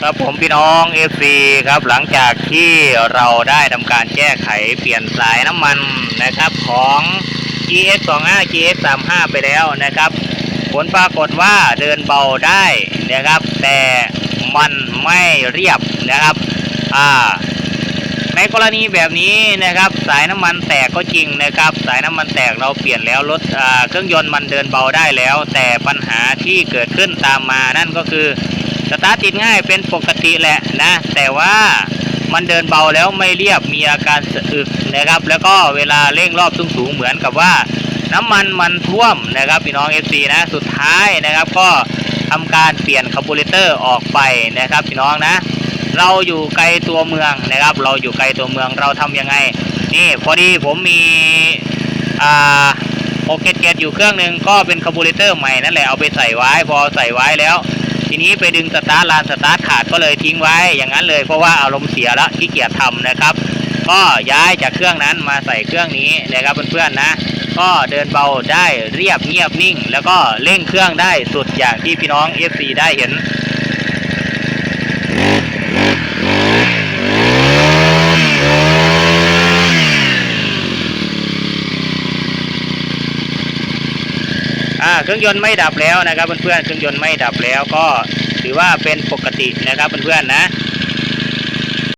ครับผมพี่น้องเอฟซีครับหลังจากที่เราได้ทำการแก้ไขเปลี่ยนสายน้ำมันนะครับของ GS 2 5 GS 3 5ไปแล้วนะครับ ผลปรากฏว่าเดินเบาได้นะครับ แต่มันไม่เรียบนะครับอ่าในกรณีแบบนี้นะครับ สายน้ำมันแตกก็จริงนะครับ สายน้ำมันแตกเราเปลี่ยนแล้วรถเครื่องยนต์มันเดินเบาได้แล้ว แต่ปัญหาที่เกิดขึ้นตามมานั่นก็คือ สตาร์ทติดง่ายเป็นปกติแหละนะ แต่ว่ามันเดินเบาแล้วไม่เรียบมีอาการสะอึกนะครับ แล้วก็เวลาเร่งรอบสูงๆเหมือนกับว่าน้ำมันมันท่วมนะครับพี่น้อง FC นะ สุดท้ายนะครับ ก็ทำการเปลี่ยนคาร์บูเรเตอร์ออกไปนะครับพี่น้องนะ เราอยู่ไกลตัวเมืองนะครับ เราอยู่ไกลตัวเมืองเราทำยังไง นี่พอดีผมมีอ่าโอเคเกตอยู่เครื่องหนึ่งก็เป็นคาร์บูเรเตอร์ใหม่นั่นแหละเอาไปใส่ไว้พอใส่ไว้แล้ว ทีนี้ไปดึงสตาร์ทลานสตาร์ทขาดก็เลยทิ้งไว้อย่างนั้นเลยเพราะว่าอารมณ์เสียแล้วขี้เกียจทำนะครับ ก็ย้ายจากเครื่องนั้นมาใส่เครื่องนี้นะครับเพื่อนๆนะ ก็เดินเบาได้เรียบเงียบนิ่ง แล้วก็เร่งเครื่องได้สุดอย่างที่พี่น้อง FC ได้เห็น อ่าเครื่องยนต์ไม่ดับแล้วนะครับเพื่อนๆเครื่องยนต์ไม่ดับแล้วก็ถือว่าเป็นปกตินะครับเพื่อนๆนะ